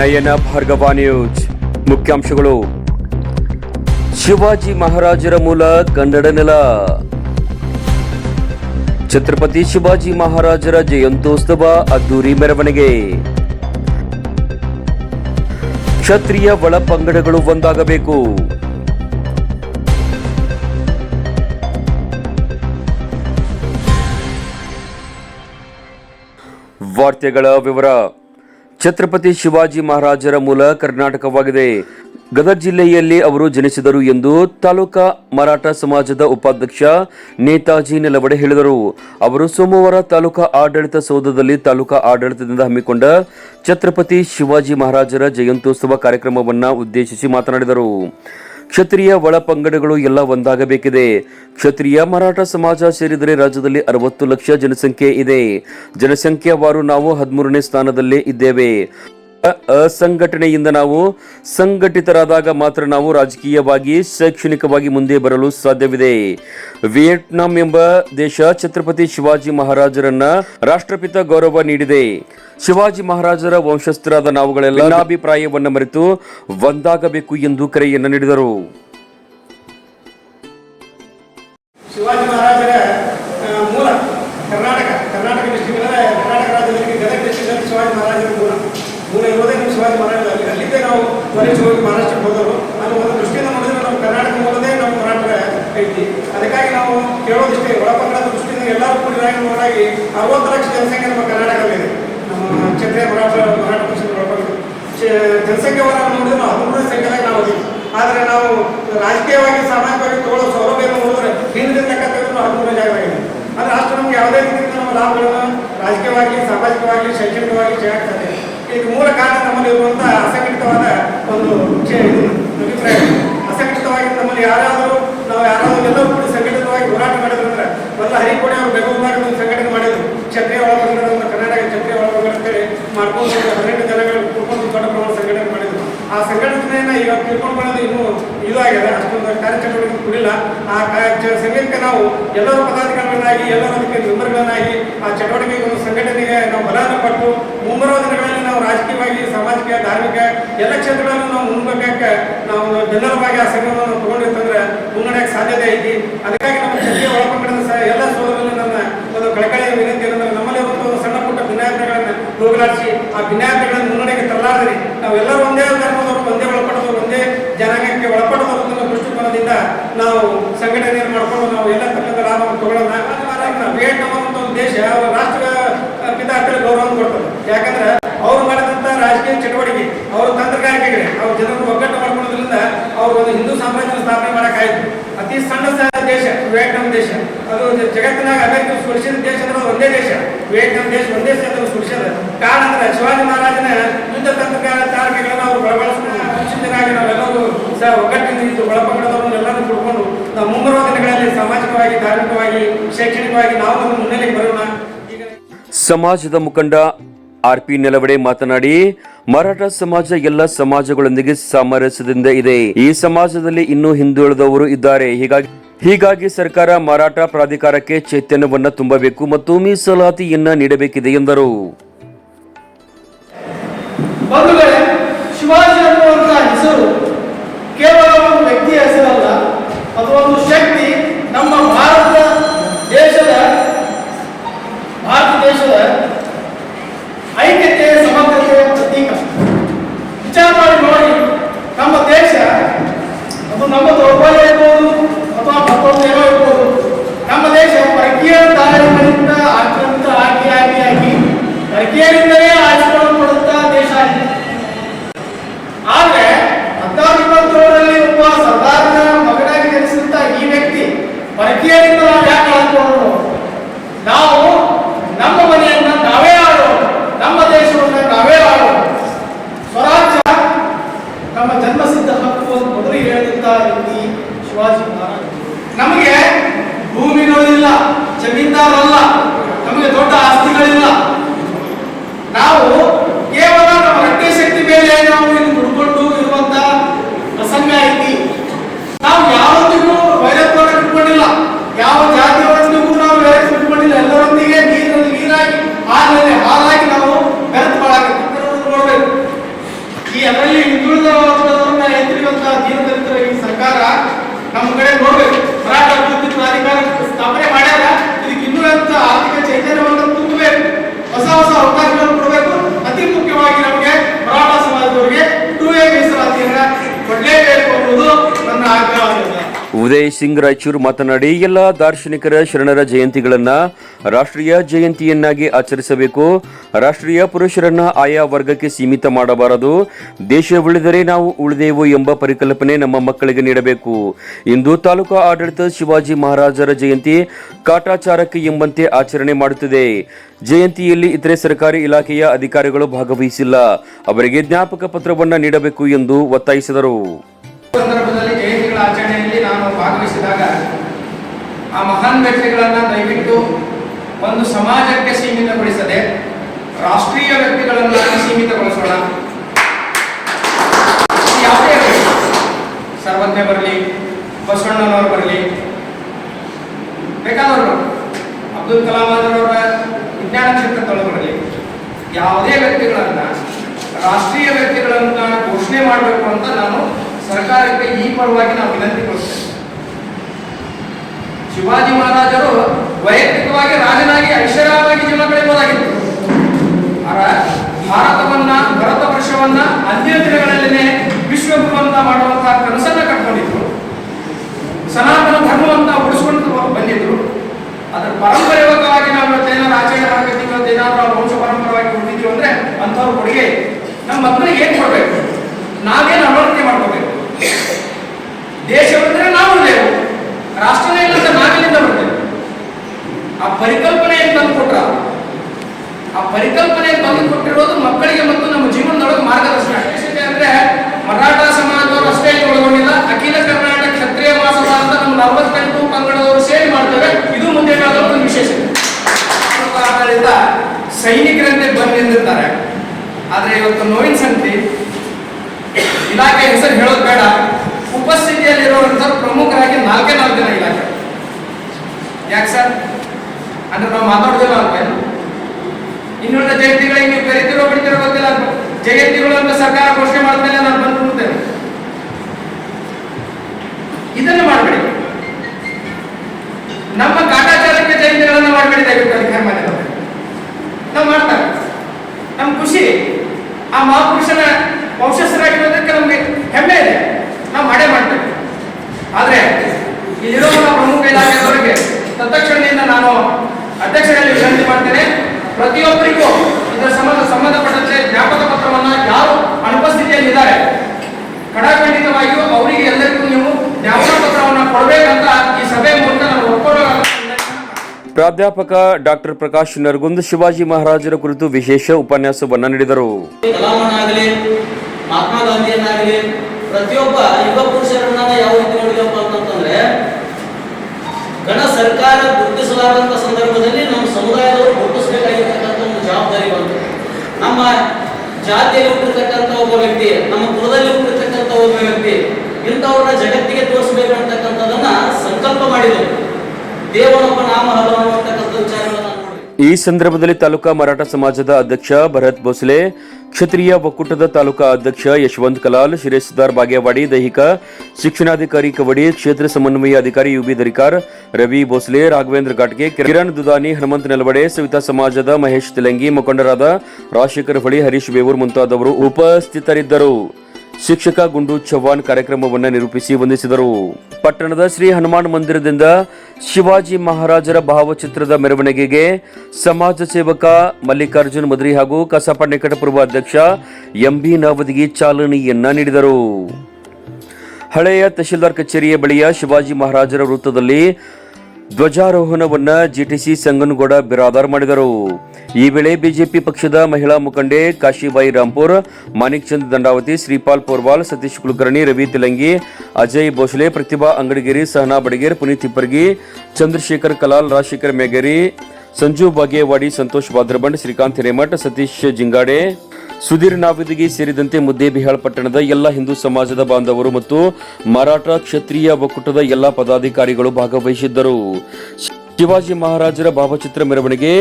ನಯನ Bhargava news ಮುಖ್ಯಾಂಶಗಳು. ಶಿವಾಜಿ ಮಹಾರಾಜರ ಮೂಲ ಕನ್ನಡ ನೆಲ. ಛತ್ರಪತಿ ಶಿವಾಜಿ ಮಹಾರಾಜರ ಜಯಂತ್ಯೋತ್ಸವ ಅದ್ದೂರಿ ಮೆರವಣಿಗೆ. ಕ್ಷತ್ರಿಯ ಒಳ ಪಂಗಡಗಳು ಒಂದಾಗಬೇಕು. ವಾರ್ತೆಗಳ ವಿವರ. ಛತ್ರಪತಿ ಶಿವಾಜಿ ಮಹಾರಾಜರ ಮೂಲ ಕರ್ನಾಟಕವಾಗಿದೆ. ಗದಗ ಜಿಲ್ಲೆಯಲ್ಲಿ ಅವರು ಜನಿಸಿದರು ಎಂದು ತಾಲೂಕಾ ಮರಾಠ ಸಮಾಜದ ಉಪಾಧ್ಯಕ್ಷ ನೇತಾಜಿ ನೆಲವಡೆ ಹೇಳಿದರು. ಅವರು ಸೋಮವಾರ ತಾಲೂಕಾ ಆಡಳಿತ ಸೌಧದಲ್ಲಿ ತಾಲೂಕಾ ಆಡಳಿತದಿಂದ ಹಮ್ಮಿಕೊಂಡ ಛತ್ರಪತಿ ಶಿವಾಜಿ ಮಹಾರಾಜರ ಜಯಂತ್ಯೋತ್ಸವ ಕಾರ್ಯಕ್ರಮವನ್ನು ಉದ್ದೇಶಿಸಿ ಮಾತನಾಡಿದರು. ಕ್ಷತ್ರಿಯ ಒಳ ಪಂಗಡಗಳು ಎಲ್ಲ ಒಂದಾಗಬೇಕಿದೆ. ಕ್ಷತ್ರಿಯ ಮರಾಠ ಸಮಾಜ ಸೇರಿದರೆ ರಾಜ್ಯದಲ್ಲಿ ಅರವತ್ತು ಲಕ್ಷ ಜನಸಂಖ್ಯೆ ಇದೆ. ಜನಸಂಖ್ಯಾವಾರು ನಾವು ಹದಿಮೂರನೇ ಸ್ಥಾನದಲ್ಲೇ ಇದ್ದೇವೆ. ಅಸಂಘಟನೆಯಿಂದ ನಾವು ಸಂಘಟಿತರಾದಾಗ ಮಾತ್ರ ನಾವು ರಾಜಕೀಯವಾಗಿ, ಶೈಕ್ಷಣಿಕವಾಗಿ ಮುಂದೆ ಬರಲು ಸಾಧ್ಯವಿದೆ. ವಿಯೆಟ್ನಾಂ ಎಂಬ ದೇಶ ಛತ್ರಪತಿ ಶಿವಾಜಿ ಮಹಾರಾಜರನ್ನ ರಾಷ್ಟ್ರಪಿತ ಗೌರವ ನೀಡಿದೆ. ಶಿವಾಜಿ ಮಹಾರಾಜರ ವಂಶಸ್ಥರಾದ ನಾವುಗಳೆಲ್ಲ ಭಿನ್ನಾಭಿಪ್ರಾಯವನ್ನು ಮರೆತು ಒಂದಾಗಬೇಕು ಎಂದು ಕರೆಯನ್ನು ನೀಡಿದರು. ಶಿವಾಜಿ ಮಹಾರಾಜರ ಮೂಲ ಕರ್ನಾಟಕ ಕರ್ನಾಟಕ ಡಿಸ್ಟ್ರಿಕ್ಟ್ ಕರ್ನಾಟಕ ರಾಜ್ಯದಲ್ಲಿ ಗದಗ ಡಿಸ್ಟ್ರಿಕ್ಟಲ್ಲಿ ಶಿವಾಜಿ ಮಹಾರಾಜರ ಇರೋದೇ ನಮ್ಮ ಶಿವಾಜಿ ಮಹಾರಾಜ ಅಲ್ಲಿ ಅಲ್ಲಿದ್ದೇ ನಾವು ತ್ವರಿಸಿ ಹೋಗಿ ಮಹಾರಾಷ್ಟ್ರಕ್ಕೆ ಹೋದವರು. ಅದು ಒಂದು ದೃಷ್ಟಿಯಿಂದ ನೋಡಿದ್ರೆ ನಮ್ಮ ಕರ್ನಾಟಕ ಮೂಲದೇ ನಮ್ಮ ಕರ್ನಾಟಕ ಐತಿ. ಅದಕ್ಕಾಗಿ ನಾವು ಕೇಳೋದಿಷ್ಟೇ ಒಳಪಂಗಡದ ದೃಷ್ಟಿಯಿಂದ ಎಲ್ಲರೂ ಕೂಡಿದಾಗ ನೋಡಾಗಿ ಅರವತ್ತು ಲಕ್ಷ ಜನಸಂಖ್ಯೆ ನಮ್ಮ ಕರ್ನಾಟಕದಲ್ಲಿದೆ ನಮ್ಮ ಕ್ಷತ್ರಿಯ ಮರಾಠ ಮರಾಠ ಪಕ್ಷದ ಒಳಪಂಗಡ ಜನಸಂಖ್ಯೆ ಜನಸಂಖ್ಯೆವನ್ನು ನೋಡಿದ್ರೆ ನಾವು ಹದಿಮೂರನೇ ಸಂಖ್ಯೆದಾಗ ನಾವು ಇದೀವಿ. ಆದರೆ ನಾವು ರಾಜಕೀಯವಾಗಿ, ಸಾಮಾಜಿಕವಾಗಿ ತಗೊಳ್ಳೋ ಸೌಲಭ್ಯವನ್ನು ನೋಡಿದ್ರೆ ಹಿಂದಿನ ಲೆಕ್ಕ ತೆಗೆದು ಹದಿಮೂರನೇ ಜಾಗದಾಗಿದೆ ಆದರೆ ಅಷ್ಟು ನಮ್ಗೆ ಯಾವುದೇ ರೀತಿಯಿಂದ ನಮ್ಮ ಲಾಭಗಳನ್ನು ರಾಜಕೀಯವಾಗಿ, ಸಾಮಾಜಿಕವಾಗಿ, ಶೈಕ್ಷಣಿಕವಾಗಿ ಸಿಗಕ್ಕೆ ಇದಕ್ಕೆ ಮೂಲ ಕಾರಣ ನಮ್ಮಲ್ಲಿ ಇರುವಂಥ ಅಸಂಘಟಿತವಾದ ಒಂದು ವಿಷಯ ಇದು, ಅಭಿಪ್ರಾಯ. ಅಸಂಘಟಿತವಾಗಿ ನಮ್ಮಲ್ಲಿ ಯಾರಾದರೂ, ನಾವು ಯಾರಾದರೂ ಎಲ್ಲರೂ ಕೂಡ ಸಂಘಟಿತವಾಗಿ ಹೋರಾಟ ಮಾಡಿದ್ರಂದ್ರೆ ಮೊದಲ ಹರಿಕೋಣೆ ಅವರು ಬೆಂಗಳೂರಿನಾಗ ಒಂದು ಸಂಘಟನೆ ಮಾಡಿದ್ರು. ಕ್ಷತ್ರಿಯ ಒಳಗೊಂಡ ಕರ್ನಾಟಕ ಕ್ಷತ್ರಿಯ ಒಳಗೊಂಡ ಮಾಡ್ಕೊಂಡು ಹದಿನೆಂಟು ಜನಗಳು ಕುಟುಂಬ ದೊಡ್ಡ ಪ್ರಮಾಣ ಆ ಸಂಘಟನೆಯನ್ನ ಈಗ ತಿಳ್ಕೊಂಡು ಬರೋದು ಇನ್ನೂ ಇದು ಆಗಿದೆ ಅಷ್ಟೊಂದು ಕಾರ್ಯಚಟುವಟಿಕೆ ಕುಡಿಲ್ಲ. ಆ ಸಂಘಕ್ಕೆ ನಾವು ಎಲ್ಲರೂ ಪದಾಧಿಕಾರಿಗಳನ್ನಾಗಿ, ಎಲ್ಲರೂ ಅದಕ್ಕೆ ಮೆಂಬರ್ಗಳನ್ನಾಗಿ ಆ ಚಟುವಟಿಕೆಗೆ ಒಂದು ಸಂಘಟನೆಗೆ ನಾವು ಬಲವನ್ನು ಕೊಟ್ಟು, ಮುಂಬರುವ ದಿನಗಳಲ್ಲಿ ನಾವು ರಾಜಕೀಯವಾಗಿ, ಸಾಮಾಜಿಕ, ಧಾರ್ಮಿಕ ಎಲ್ಲ ಕ್ಷೇತ್ರಗಳನ್ನು ನಾವು ಮುಂದಕ್ಕೆ ನಾವು ಬೆನ್ನೆಲುಬಾಗಿ ಆ ಸಂಘವನ್ನು ತಗೊಂಡಿರ್ತಂದ್ರೆ ಮುನ್ನಡೆಯಕ್ಕೆ ಸಾಧ್ಯತೆ ಐತಿ. ಅದಕ್ಕಾಗಿ ನಮ್ಮ ಕ್ಷತ್ರಿಯ ಒಳಪಂಗಡದ ಸಹ ಎಲ್ಲ ಸೋದರಲ್ಲಿ ನನ್ನ ಒಂದು ಕಳಕಳಿಯ ವಿನಂತಿ ಏನಂದ್ರೆ ನಮ್ಮಲ್ಲಿ ಒಂದು ಸಣ್ಣ ಪುಟ್ಟ ಭಿನ್ನಾಭಿಪ್ರಾಯಗಳನ್ನು ಹೋಗಲಾಡಿಸಿ ಆ ಭಿನ್ನಾಭಿಪ್ರಾಯಗಳನ್ನು ಮುನ್ನಡೆಗೆ ತರಲಾರದೆ ನಾವೆಲ್ಲರೂ ಒಂದೇ ಧರ್ಮದವರು, ಒಂದೇ ಒಳಪಡೋದು ಒಂದೇ ಜನಾಂಗಕ್ಕೆ ಒಳಪಡೋದು ಅನ್ನೋ ದೃಷ್ಟಿಕೋನದಿಂದ ನಾವು ಸಂಘಟನೆಯನ್ನು ಮಾಡ್ಕೊಂಡು ನಾವು ಎಲ್ಲ ತಕ್ಕಂಥ ಲಾಭವನ್ನು ತಗೊಳ್ಳೋಣ. ವಿಯೆಟ್ನಾಮ್ ಅಂತ ಒಂದು ದೇಶ ಅವರ ರಾಷ್ಟ್ರ ಅಂತೇಳಿ ಗೌರವವನ್ನು ಕೊಡ್ತದೆ. ಯಾಕಂದ್ರೆ ಅವ್ರು ಮಾಡಿದಂಥ ರಾಜಕೀಯ ಚಟುವಟಿಕೆ, ಅವ್ರ ತಂತ್ರಗಾರಿಕೆಗಳೇ, ಅವ್ರ ಜನರು ಒಗ್ಗಟ್ಟು ಮಾಡ್ಕೊಳ್ಳೋದ್ರಿಂದ ಅವ್ರು ಒಂದು ಹಿಂದೂ ಸಾಮ್ರಾಜ್ಯ ಸ್ಥಾಪನೆ ಮಾಡೋಕ್ಕಾಯಿತು. ಅತಿ ಸಣ್ಣ ದೇಶ ವಿಯೆಟ್ನಾಂ ದೇಶ. ಅದು ಜಗತ್ತಿನಾಗ ಅಮೇರಿಕ ಸುಳಿಸಿದ ದೇಶ ಅಂದ್ರೆ ಒಂದೇ ದೇಶ. ವಿಯೆಟ್ನಾಂ ದೇಶ ಒಂದೇ ದೇಶ ಕಾರಣ ಅಂದ್ರೆ ಶಿವಾಜಿ ಮಹಾರಾಜನ ಯುದ್ಧ ತಂತ್ರಗಾರಿಕೆಗಳನ್ನು ಅವರು ಬಳಸಿಕೊಂಡು ನಾವೆಲ್ಲರೂ ಸಹ ಒಗ್ಗಟ್ಟಿನಿಂದ ಇದ್ದು ಒಳಪಂಗಡದವ್ರನ್ನ ಎಲ್ಲರೂ ನಾವು ಮುಂಬರುವ ದಿನಗಳಲ್ಲಿ ಸಾಮಾಜಿಕವಾಗಿ, ಧಾರ್ಮಿಕವಾಗಿ, ಶೈಕ್ಷಣಿಕವಾಗಿ ನಾವು ಒಂದು ಮುನ್ನೆಲೆಗೆ ಬರೋಣ. ಸಮಾಜದ ಮುಖಂಡ ಆರ್ ಪಿ ನೆಲವಡೆ ಮಾತನಾಡಿ, ಮರಾಠ ಸಮಾಜ ಎಲ್ಲ ಸಮಾಜಗಳೊಂದಿಗೆ ಸಾಮರಸ್ಯದಿಂದ ಇದೆ. ಈ ಸಮಾಜದಲ್ಲಿ ಇನ್ನೂ ಹಿಂದುಳಿದವರು ಇದ್ದಾರೆ. ಹೀಗಾಗಿ ಹೀಗಾಗಿ ಸರ್ಕಾರ ಮರಾಠ ಪ್ರಾಧಿಕಾರಕ್ಕೆ ಚೈತನ್ಯವನ್ನು ತುಂಬಬೇಕು ಮತ್ತು ಮೀಸಲಾತಿಯನ್ನ ನೀಡಬೇಕಿದೆ ಎಂದರು. ಬಂಧುಗಳೇ, ಶಿವಾಜಿ ಅನ್ನುವಂತಹ ಹೆಸರು ಕೇವಲ ಒಂದು ವ್ಯಕ್ತಿಯ ಹೆಸರಲ್ಲ, ಅದು ಒಂದು ಶಕ್ತಿ ನಮ್ಮ ಭಾರತ ದೇಶದ ಭಾರತ ದೇಶದ ಐಕ್ಯತೆ ಸಮಗ್ರತೆಯ ಪ್ರತೀಕ. ವಿಚಾರ ಮಾಡಿ ನೋಡಿ, ನಮ್ಮ ದೇಶ, ಅದು ನಮ್ಮ ದೌರ್ಬಲ್ಯ ಇರ್ಬೋದು ಅಥವಾ ಮತ್ತೊಂದು ಏನೋ ಇರ್ಬೋದು, ನಮ್ಮ ದೇಶ ಪರಕೀಯ ದಾರಿಗಳಿಂದ ಆಕ್ರಮಿತ ಆಗಿ ಆಗಿ ಆಗಿ ಪರಕೀಯರಿಂದಲೇ ಆಗಿದೆ ಆದ್ರೆ ಹದಿನಾರು ಇಪ್ಪತ್ತೇಳರಲ್ಲಿ ಒಬ್ಬ ಸರ್ದಾರನ ಮಗನಾಗಿ ಜನಿಸಿದಂತ ಈ ವ್ಯಕ್ತಿ ಪರಕೀಯರಿಂದ ನಾವು ಯಾಕೆ ಆಡ್ಕೊಂಡು ನಾವು ನಮ್ಮ ಮನೆಯನ್ನ ನಾವೇ ಆಳೋಣ ನಮ್ಮ ದೇಶವನ್ನ ನಾವೇ ಆಳೋಣ ಸ್ವರಾಜ್ಯ ನಮ್ಮ ಜನ್ಮಸಿದ್ಧ ಹಕ್ಕು ಅಂತ ಮೊದಲು ಹೇಳಿದಂತ ವ್ಯಕ್ತಿ ಶಿವಾಜಿ ಮಹಾರಾಜ. ನಮಗೆ ಭೂಮಿಗಳಿಲ್ಲ ಜಮೀನ್ದಾರಲ್ಲ ನಮಗೆ ದೊಡ್ಡ ಆಸ್ತಿಗಳಿಲ್ಲ. ಹಿಂದುಳಿದ ವರ್ಗದವರನ್ನ ಎತ್ತಿರುವಂತ ಈ ಸರ್ಕಾರ ನಮ್ಮ ಕಡೆ ನೋಡ್ಬೇಕು ಮರಾಠ ಅಭಿವೃದ್ಧಿ ಸ್ಥಾಪನೆ ಮಾಡ್ಯಾರ ಇದಕ್ಕೆ ಇನ್ನೂ ಆರ್ಥಿಕ ಚೈತನ್ಯವನ್ನು ತುಂಬಬೇಕು ಹೊಸ ಹೊಸ ಅವಕಾಶಗಳು ಉದಯ್ ಸಿಂಗ್ ರಾಯಚೂರು ಮಾತನಾಡಿ, ಎಲ್ಲ ದಾರ್ಶನಿಕರ ಶರಣರ ಜಯಂತಿಗಳನ್ನು ರಾಷ್ಟ್ರೀಯ ಜಯಂತಿಯನ್ನಾಗಿ ಆಚರಿಸಬೇಕು. ರಾಷ್ಟ್ರೀಯ ಪುರುಷರನ್ನು ಆಯಾ ವರ್ಗಕ್ಕೆ ಸೀಮಿತ ಮಾಡಬಾರದು. ದೇಶ ಉಳಿದರೆ ನಾವು ಉಳಿದೆವು ಎಂಬ ಪರಿಕಲ್ಪನೆ ನಮ್ಮ ಮಕ್ಕಳಿಗೆ ನೀಡಬೇಕು. ಇಂದು ತಾಲೂಕು ಆಡಳಿತ ಶಿವಾಜಿ ಮಹಾರಾಜರ ಜಯಂತಿ ಕಾಟಾಚಾರಕ್ಕೆ ಎಂಬಂತೆ ಆಚರಣೆ ಮಾಡುತ್ತಿದೆ. ಜಯಂತಿಯಲ್ಲಿ ಇತರೆ ಸರ್ಕಾರಿ ಇಲಾಖೆಯ ಅಧಿಕಾರಿಗಳು ಭಾಗವಹಿಸಿಲ್ಲ. ಅವರಿಗೆ ಜ್ಞಾಪಕ ಪತ್ರವನ್ನು ನೀಡಬೇಕು ಎಂದು ಒತ್ತಾಯಿಸಿದರು ಸಂದರ್ಭದಲ್ಲಿ ಜಯಂತಿಗಳ ಆಚರಣೆಯಲ್ಲಿ ನಾನು ಭಾಗವಹಿಸಿದಾಗ ಆ ಮಹಾನ್ ವ್ಯಕ್ತಿಗಳನ್ನ ದಯವಿಟ್ಟು ಒಂದು ಸಮಾಜಕ್ಕೆ ಸೀಮಿತಗೊಳಿಸದೆ ರಾಷ್ಟ್ರೀಯ ವ್ಯಕ್ತಿಗಳನ್ನ ಸೀಮಿತಗೊಳಿಸೋಣ. ಯಾವುದೇ ಸರ್ವಜ್ಞ ಬರಲಿ, ಬಸವಣ್ಣನವರು ಬರಲಿ, ಬೇಕಾದವರು, ಅಬ್ದುಲ್ ಕಲಾಂ ಅವರ ವಿಜ್ಞಾನ ಕ್ಷೇತ್ರದೊಳಗೆ ಬರಲಿ, ಯಾವುದೇ ವ್ಯಕ್ತಿಗಳನ್ನ, ರಾಷ್ಟ್ರೀಯ ವ್ಯಕ್ತಿಗಳನ್ನ ಘೋಷಣೆ ಮಾಡಬೇಕು ಅಂತ ನಾನು ಸರ್ಕಾರಕ್ಕೆ ಈ ಪರವಾಗಿ ನಾವು ವಿನಂತಿ ಕೊಡ್ತೇವೆ ಶಿವಾಜಿ ಮಹಾರಾಜರು ವೈಯಕ್ತಿಕವಾಗಿ ರಾಜನಾಗಿ ಐಶ್ವರ್ಯವಾಗಿ ಜೀವನ ಕಳೆಯಬಹುದಾಗಿತ್ತು ಭಾರತವನ್ನ ಭರತ ವರ್ಷವನ್ನ ಅಂದಿನ ದಿನಗಳಲ್ಲಿನೇ ವಿಶ್ವಗುರುವಂತ ಮಾಡುವಂತಹ ಕನಸನ್ನ ಕಟ್ಕೊಂಡಿದ್ರು. ಸನಾತನ ಧರ್ಮವನ್ನ ಉಳಿಸ್ಕೊಂಡು ಬಂದಿದ್ರು ಅದರ ಪರಂಪರೆಯುತವಾಗಿ ನಾವು ಇವತ್ತೇನಾದ್ರು ಆಚರಣೆ ಮಾಡಬೇಕು ಇವತ್ತೇನಾದ್ರು ನಾವು ವಂಶ ಪರಂಪರವಾಗಿ ಹುಟ್ಟಿದ್ವಿ ಅಂದ್ರೆ ಅಂಥವ್ರ ಕೊಡುಗೆ ನಮ್ಮ ಮಕ್ಕಳಿಗೆ ಏನ್ ಕೊಡ್ಬೇಕು ನಾವೇನು ಅಳವಡಿಕೆ ಮಾಡ್ಕೋಬೇಕು ದೇಶ ಬಂದ್ರೆ ನಾವು ಉಳಿದೆವು ರಾಷ್ಟ್ರನೇ ಇಲ್ಲ ಅಂದ್ರೆ ನಾವೆಲ್ಲಿಂದ ಬರ್ತೇವೆ ಆ ಪರಿಕಲ್ಪನೆ ತಂದು ಕೊಟ್ರ ಆ ಪರಿಕಲ್ಪನೆ ತಂದು ಕೊಟ್ಟಿರೋದು ಮಕ್ಕಳಿಗೆ ಮತ್ತು ನಮ್ಮ ಜೀವನದೊಳಗೆ ಮಾರ್ಗದರ್ಶನ ವಿಶೇಷತೆ ಅಂದ್ರೆ ಮರಾಠ ಸಮಾಜದವರು ಅಷ್ಟೇ ಇಲ್ಲಿ ಒಳಗೊಂಡಿಲ್ಲ ಅಖಿಲ ಕರ್ನಾಟಕ ಕ್ಷತ್ರಿಯ ಮಾಸದ ಅಂತ ನಮ್ಮ ನಲವತ್ತೆಂಟು ಪಂಗಡದವರು ಸೇರಿ ಮಾಡ್ತೇವೆ ಇದು ಮುಂದೆ ಒಂದು ವಿಶೇಷತೆ ಆಡಳಿತ ಸೈನಿಕರಂತೆ ಬಂದು ನಿಂತಿರ್ತಾರೆ ಆದ್ರೆ ಇವತ್ತು ನೋವಿನ ಸಂಗತಿ ಇಲಾಖೆ ಹೆಸರು ಹೇಳೋದು ಬೇಡ ಉಪಸ್ಥಿತಿಯಲ್ಲಿರುವಂತ ಪ್ರಮುಖರಾಗಿ ನಾಲ್ಕೇ ನಾಲ್ಕು ಜನ ಇಲಾಖೆ ಯಾಕೆ ಸರ್ ಅಂದ್ರೆ ನಾವು ಮಾತಾಡೋದಿಲ್ಲ ಅಂತ ಇನ್ನುಳಿದ ಜಯಂತಿಗಳಿಗೆ ನೀವು ಕರಿತಿರೋ ಬಿಡ್ತಿರೋ ಗೊತ್ತಿಲ್ಲ. ಜಯಂತಿಗಳನ್ನು ಸರ್ಕಾರ ಘೋಷಣೆ ಮಾಡಿದ್ಮೇಲೆ ನಾನು ಬಂದು ಬಿಡ್ತೇನೆ ಇದನ್ನು ಮಾಡಬೇಡಿ. ನಮ್ಮ ಕಾಟಾಚಾರಕ್ಕೆ ಜಯಂತಿಗಳನ್ನು ಮಾಡಬೇಡಿ ದಯವಿಟ್ಟು ಅಧಿಕಾರ ಮಾಡಿದವರು ನಾವು ಮಾಡ್ತಾರೆ. ನಮ್ ಖುಷಿ. ಆ ಮಹಾಪುರುಷನ ವಂಶಸ್ಥರಾಗಿರೋದಕ್ಕೆ ನಮ್ಗೆ ಹೆಮ್ಮೆ ಇದೆ. ನಾವು ಮಾಡೇ ಮಾಡ್ತೇವೆ ಆದ್ರೆ ಇಲ್ಲಿರೋ ನಮ್ಮ ಪ್ರಮುಖ ಇಲಾಖೆಯವರಿಗೆ ತತ್ಕ್ಷಣದಿಂದ ನಾನು ಅಧ್ಯಕ್ಷರಲ್ಲಿ ವಿನಂತಿ ಮಾಡ್ತೇನೆ ಪ್ರತಿಯೊಬ್ಬರಿಗೂ ಇದರ ಸಂಬಂಧ ಸಂಬಂಧಪಟ್ಟಂತೆ ಜ್ಞಾಪಕ ಪತ್ರವನ್ನ ಯಾರು ಅನುಪಸ್ಥಿತಿಯಲ್ಲಿದ್ದಾರೆ ಕಡಾಖಂಡಿತವಾಗಿಯೂ ಅವರಿಗೆ ಎಲ್ಲರಿಗೂ ನೀವು ಜ್ಞಾಪಕ ಪತ್ರವನ್ನ ಕೊಡಬೇಕಂತ ಈ ಸಭೆ ಮೂಲಕ ನಾನು ಒಪ್ಕೊಳ್ಳೋ ಪ್ರಾಧ್ಯಾಪಕ ಡಾಕ್ಟರ್ ಪ್ರಕಾಶ್ ನರಗುಂದ್ ಶಿವಾಜಿ ಮಹಾರಾಜರ ಕುರಿತು ವಿಶೇಷ ಉಪನ್ಯಾಸವನ್ನು ನೀಡಿದರು. ಮಹಾತ್ಮ ಪ್ರತಿಯೊಬ್ಬ ಯುವ ಪುರುಷರನ್ನ ಯಾವ ರೀತಿ ನೋಡಿದಪ್ಪ ಅಂತಂತಂದ್ರೆ, ಗಣ ಸರ್ಕಾರ ಗುರುತಿಸಲಾದಂತ ಸಂದರ್ಭದಲ್ಲಿ ನಮ್ಮ ಸಮುದಾಯದವರು ಗುರುತಿಸಬೇಕಾಗಿರ್ತಕ್ಕಂಥ ಒಂದು ಜವಾಬ್ದಾರಿ ಬಂತು. ನಮ್ಮ ಜಾತಿಯಲ್ಲಿ ಹುಟ್ಟಿರ್ತಕ್ಕಂಥ ಒಬ್ಬ ವ್ಯಕ್ತಿ, ನಮ್ಮ ಕುಲದಲ್ಲಿ ಹುಟ್ಟಿರ್ತಕ್ಕಂಥ ಒಬ್ಬ ವ್ಯಕ್ತಿ, ಇಂಥವ್ರನ್ನ ಜಗತ್ತಿಗೆ ತೋರಿಸಬೇಕು ಅಂತಕ್ಕಂಥದನ್ನ ಸಂಕಲ್ಪ ಮಾಡಿದರು. ಈ ಸಂದರ್ಭದಲ್ಲಿ ತಾಲೂಕಾ ಮರಾಠ ಸಮಾಜದ ಅಧ್ಯಕ್ಷ ಭರತ್ ಭೋಸ್ಲೆ, ಕ್ಷತ್ರಿಯ ಒಕ್ಕೂಟದ ತಾಲೂಕಾ ಅಧ್ಯಕ್ಷ ಯಶವಂತ್ ಕಲಾಲ್ ಶಿರೇಶ್ದಾರ್ ಬಾಗೇವಾಡಿ, ದೈಹಿಕ ಶಿಕ್ಷಣಾಧಿಕಾರಿ ಕವಡಿ, ಕ್ಷೇತ್ರ ಸಮನ್ವಯ ಅಧಿಕಾರಿ ಯುಬಿ ದರಿಕಾರ್, ರವಿ ಭೋಸ್ಲೆ, ರಾಘವೇಂದ್ರ ಘಾಟ್ಗೆ ಕಿರಣ್ ದುದಾನಿ, ಹನುಮಂತ ನೆಲವಡೆ, ಸವಿತಾ ಸಮಾಜದ ಮಹೇಶ್ ತಿಲಂಗಿ ಮುಖಂಡರಾದ ರಾಜಶೇಖರ್ ಹೊಳಿ, ಹರೀಶ್ ಬೇವೂರ್ ಮುಂತಾದವರು ಉಪಸ್ಥಿತರಿದ್ದರು. ಶಿಕ್ಷಕ ಗುಂಡು ಚವ್ಹಾಣ್ ಕಾರ್ಯಕ್ರಮವನ್ನು ನಿರೂಪಿಸಿ ವಂದಿಸಿದರು. ಪಟ್ಟಣದ ಶ್ರೀ ಹನುಮಾನ್ ಮಂದಿರದಿಂದ ಶಿವಾಜಿ ಮಹಾರಾಜರ ಭಾವಚಿತ್ರದ ಮೆರವಣಿಗೆಗೆ ಸಮಾಜ ಸೇವಕ ಮಲ್ಲಿಕಾರ್ಜುನ್ ಮದ್ರಿ ಹಾಗೂ ಕಸಾಪ ನಿಕಟಪೂರ್ವ ಅಧ್ಯಕ್ಷ ಎಂಬಿ ನವದಗಿ ಚಾಲನೆಯನ್ನ ನೀಡಿದರು. ಹಳೆಯ ತಹಶೀಲ್ದಾರ್ ಕಚೇರಿಯ ಬಳಿಯ ಶಿವಾಜಿ ಮಹಾರಾಜರ ವೃತ್ತದಲ್ಲಿ ಧ್ವಜಾರೋಹಣವನ್ನ ಜಿಟಿಸಿ ಸಂಗನಗೌಡ ಬಿರಾದಾರ್ ಮಾಡಿದರು. ಈ ವೇಳೆ ಬಿಜೆಪಿ ಪಕ್ಷದ ಮಹಿಳಾ ಮುಖಂಡೆ ಕಾಶಿಬಾಯಿ ರಾಂಪುರ್, ಮಾಣಿಕ್ ಚಂದ್ ದಂಡಾವತಿ, ಶ್ರೀಪಾಲ್ ಪೋರ್ವಾಲ್, ಸತೀಶ್ ಕುಲಕರ್ಣಿ, ರವಿ ತಿಲಂಗಿ, ಅಜಯ್ ಭೋಸ್ಲೆ, ಪ್ರತಿಭಾ ಅಂಗಡಿಗೇರಿ, ಸಹನಾ ಬಡಗೇರ್, ಪುನೀತ್ ತಿಪ್ಪರ್ಗಿ ಚಂದ್ರಶೇಖರ್ ಕಲಾಲ್, ರಾಜಶೇಖರ್ ಮೇಗೇರಿ, ಸಂಜು ಬಾಗೇವಾಡಿ, ಸಂತೋಷ್ ಬಾದ್ರಬಂಡ್, ಶ್ರೀಕಾಂತ್ ಹಿರೇಮಠ್, ಸತೀಶ್ ಜಿಂಗಾಡೆ ಸುಧೀರ್ ನಾವಿದಿಗೆ ಸೇರಿದಂತೆ ಮುದ್ದೇಬಿಹಾಳ್ ಪಟ್ಟಣದ ಎಲ್ಲ ಹಿಂದೂ ಸಮಾಜದ ಬಾಂಧವರು ಮತ್ತು ಮರಾಠ ಕ್ಷತ್ರಿಯ ಒಕ್ಕೂಟದ ಎಲ್ಲ ಪದಾಧಿಕಾರಿಗಳು ಭಾಗವಹಿಸಿದ್ದರು. ಶಿವಾಜಿ ಮಹಾರಾಜರ ಭಾವಚಿತ್ರ ಮೆರವಣಿಗೆ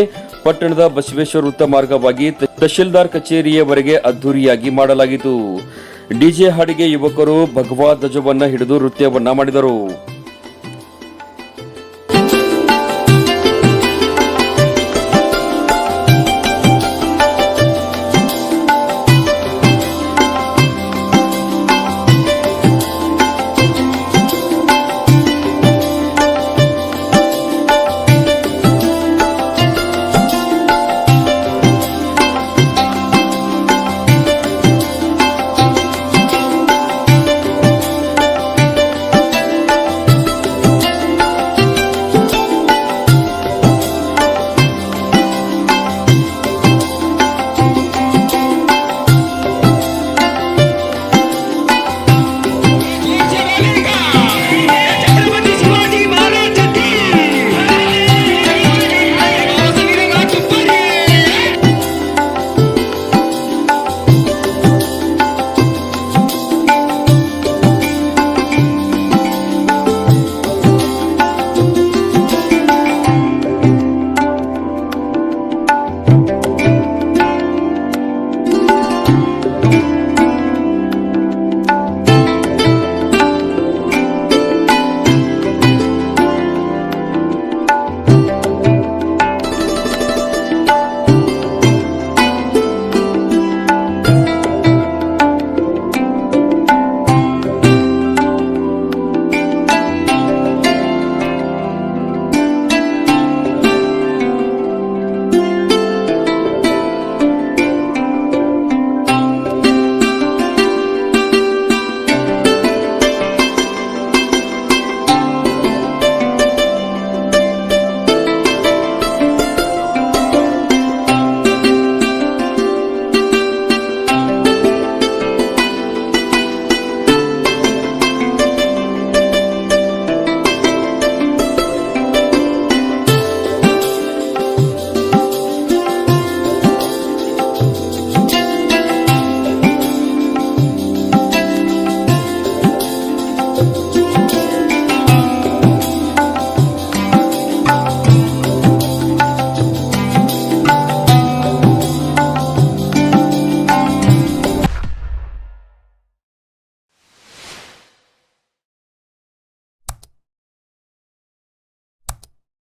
ಪಟ್ಟಣದ ಬಸವೇಶ್ವರ ವೃತ್ತ ಮಾರ್ಗವಾಗಿ ತಹಶೀಲ್ದಾರ್ ಕಚೇರಿಯವರೆಗೆ ಅದ್ದೂರಿಯಾಗಿ ಮಾಡಲಾಗಿತ್ತು. ಡಿಜೆ ಹಾಡಿಗೆ ಯುವಕರು ಭಗವಾ ಧ್ವಜವನ್ನ ಹಿಡಿದು ನೃತ್ಯವನ್ನ ಮಾಡಿದರು.